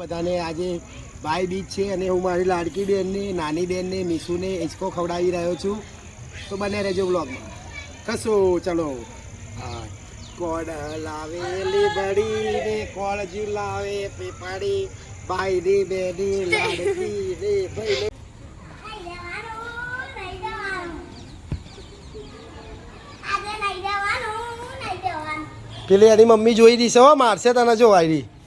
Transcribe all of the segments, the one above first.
બધાને આજે ભાઈ બીજ છે અને હું મારી લાડકી બહેનને નાની બહેનને મીસુને હિંચકો ખવડાવી રહ્યો છું. તો બને રહેજો બ્લોગમાં કશું ચલો. કોડ લાવેલી બળીને કોળ લાવે પેપાડી. ભાઈ રે બેની લાડકી રે ભાઈ પેલી એની મમ્મી જોઈ દીશે હો મારશે તને જોવાઈ આયરી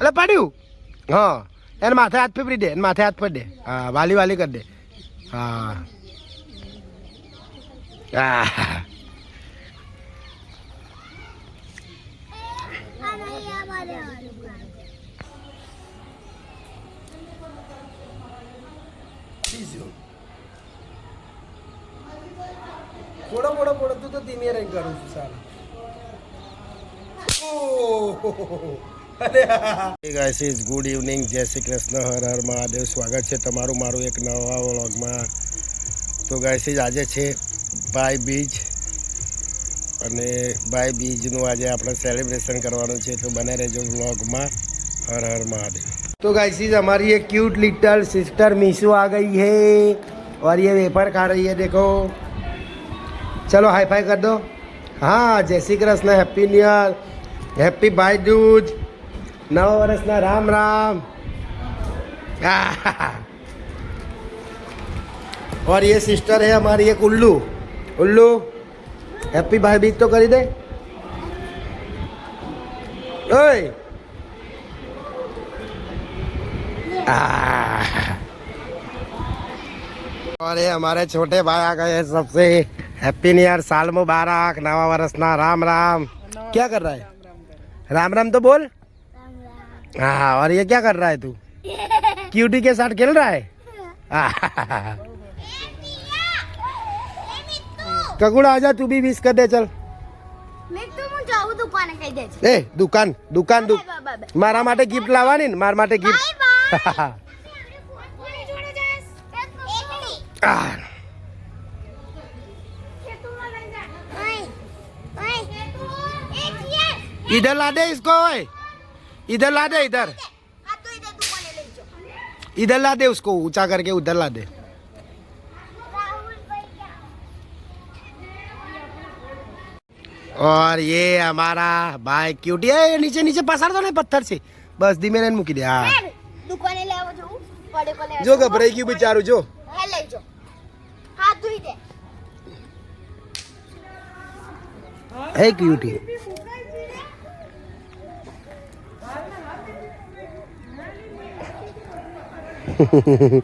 અલે પાડ્યું? હા, એને માથે હાથ ફેફરી દે, એને માથે હાથ ફેર દે. હા, વાલી વાલી કરી દે. હા. થોડો થોડો પોડો. તું તો ધીમે રહીને કરું છું, સારું. ગાઈસ ઇઝ ગુડ ઇવનિંગ જય શ્રી કૃષ્ણ હર હર મહાદેવ સ્વાગત છે તમારું મારું એક નવા વ્લોગમાં તો ગાઈસ ઇઝ આજે છે ભાઈ બીજ અને ભાઈ બીજનું આજે આપણે સેલિબ્રેશન કરવાનું છે તો બને રહેજો વ્લોગમાં હર હર મહાદેવ तो गाइस इज हमारी एक क्यूट लिटल सिस्टर मीशू आ गई है और ये वेफर खा रही है देखो चलो हाई फाई कर दो हाँ जय Shri Krishna happy new year happy Bhai Dooj नव वर्षना राम राम और ये सिस्टर है हमारी एक उल्लू। उल्लू हैप्पी भाई बीज तो करी दे। ओए। और ये हमारे छोटे भाई आ गए सबसे। हैप्पी न्यू ईयर साल मुबारक, नवा वर्षना राम राम। क्या कर रहा है? राम राम तो बोल हाँ और ये क्या कर रहा है तू क्यूटी के साथ खेल रहा है आह। ककुड़ा आजा तू भी विश कर दे चल મેં તો હું જાઉં દુકાને કહી દે છે એ દુકાન દુકાન દુ બાય બાય બાય મારા માટે ગિફ્ટ લાવવાની ને મારા માટે બાય ગિફ્ટ इधर ला दे इसको इधर ला दे इधर। इधर ला दे उसको ऊँचा करके उधर ला दे और ये हमारा भाई क्यूटी है ये नीचे नीचे पसार दो ना पत्थर से। बस धीमे रेन मुकी दिया हाँ। जो घबरा क्यों बेचारू जो। हाथ धोई दे। है क्यूटी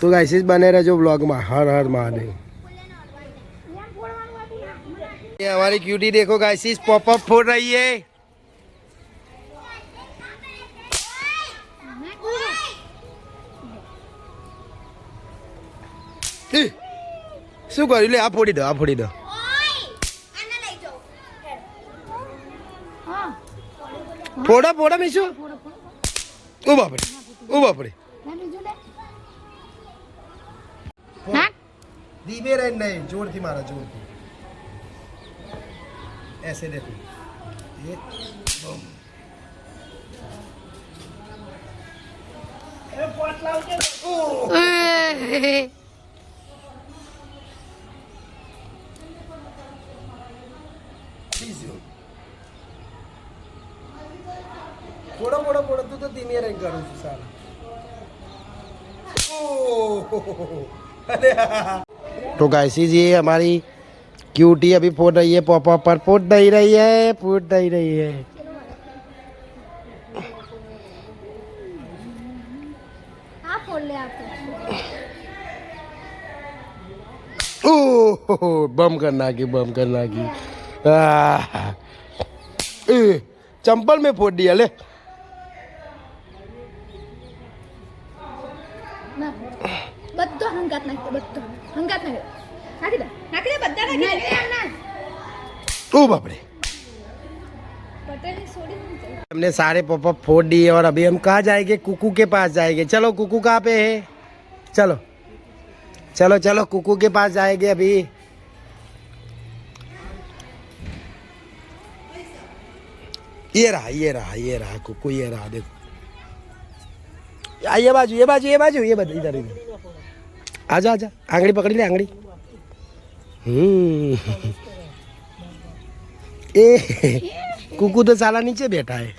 તો ગાઈસીસ બને રહેજો બ્લોગમાં હર હર મહાદેવ ये हमारी क्यूटी देखो गाइसिस पॉप अप फोड़ रही है એ, શું કર્યું લે આ ફોડી દો આ ફોડી દો ઓય આને લઈ જાઓ હા ફોડો ફોડો મીશું ઓ બાપરે ઓ બાપરે ધીમે રહીને નહીં જોરથી મારા જોરથી ऐसे देखो ये बम પોડો પોડો પોડો તું તો ધીમે રહીને કરું છું સારું तो गाइसिस ये हमारी क्यूटी अभी फूट रही है पॉप पर फूट नहीं रही है फूट नहीं रही है। ओ बम करना की बम करना की। चंपल में फोड़ दिया ले। हमने सारे पॉपअप फोड़ दिए और अभी हम कहा जाएँगे कुकू के पास जाएँगे चलो कुकू कहाँ पे है चलो चलो चलो कुकू के पास जाएँगे अभी ये रहा ये रहा ये रहा कुकू ये रहा देखो ये बाजू ये बाजू ये बाजू ये बाजू इधर इधर આજા આજા આંગળી પકડી લે, આંગળી. હમ. એ, કુકુ તો સાલા નીચે બેઠા હે.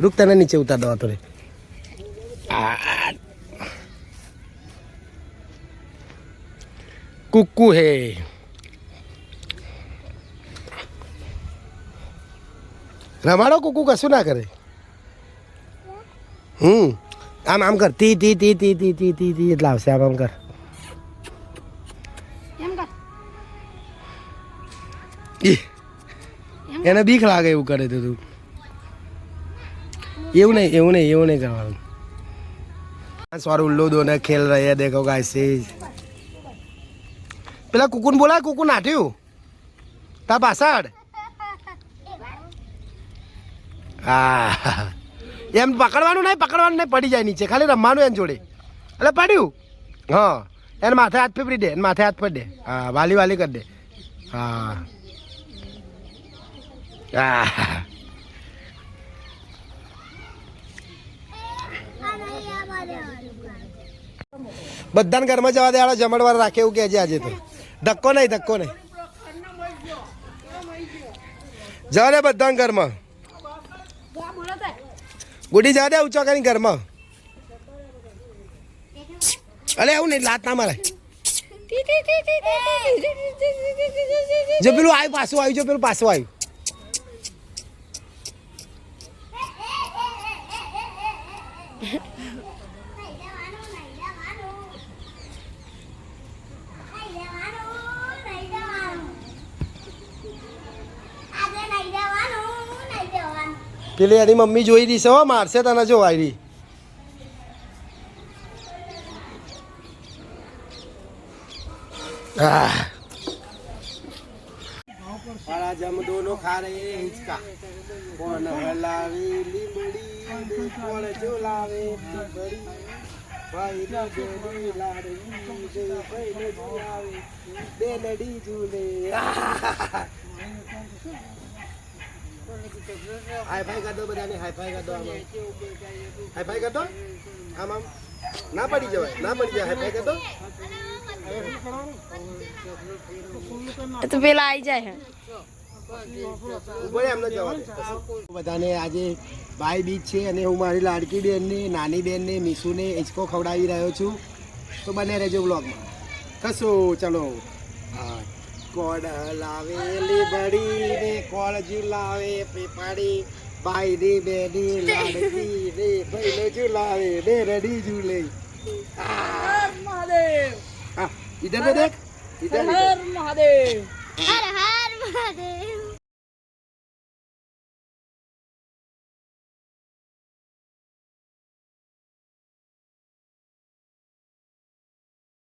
રૂક તને નીચે ઉતાર દવા થોડે કુકુ હે. રમાડો કુકુ, કશું ના કરે. હમ. આમ આમ કર. તી તી તી તી તી તી તી તી, એટલે આવશે. આમ આમ કર. એને બીક લાગે એવું કરે તો એવું નહીં એવું નહીં એવું નહીં કરવાનું. સ્વાર ઉલ્લુ દોને ખેલ રહ્યા દેખો ગાયસે પેલા કુકુન બોલાય, કુકુન નાઠ્યું તા પાછળ? હા એમ પકડવાનું નહીં પકડવાનું નહીં, પડી જાય નીચે. ખાલી રમવાનું એમ જોડે. એટલે પડ્યું. હા. એને માથે હાથ ફેફરી દે, એને માથે હાથ પડી દે. હા, વાલી વાલી કરી દે. હા. હા બધાને ઘરમાં જવા દેવાળો જમણવાર રાખે એવું કહેજે આજે તો ધક્કો નહીં ધક્કો નહીં જવા દે બધાને ઘરમાં ગુડી જવા દે ઊંચો કરીને ઘરમાં અરે એવું નહીં લાત ના મારે જો પેલું આવ્યું પાછું આવ્યું જો પેલું પાછું આવ્યું પેલી એની મમ્મી જોઈ દીશે હો મારશે તને જો આવી आज हम दोनों खा रहे हैं हिचका कौन हलावे लिमड़ी, कौन जो लावे बड़ी लाड़ी झूले हाई फाई कर दो बधाने हाई फाई कर दो हाई फाई कर दो हम हम ના પડી જવાય ના પડી જાય હાઈ ફાઈ કર દો તો પેલા આવી જાય બધાને આજે ભાઈ બીજ છે અને હું મારી લાડકી બેનને નાની બેનને મીસુને હિંચકો ખવડાવી રહ્યો છું. તો બને રહેજો બ્લોગમાં કશું ચલો. હા કોડ લાવેલી રે કોળ ઝુલાવે પેપાડી. ભાઈ રે બેની લાડકી રે ભાઈ ઝુલાવે બે રડી ઝુલે. હા ઇધર દેખ ઇધર મહાદેવ. હર હર મહાદેવ.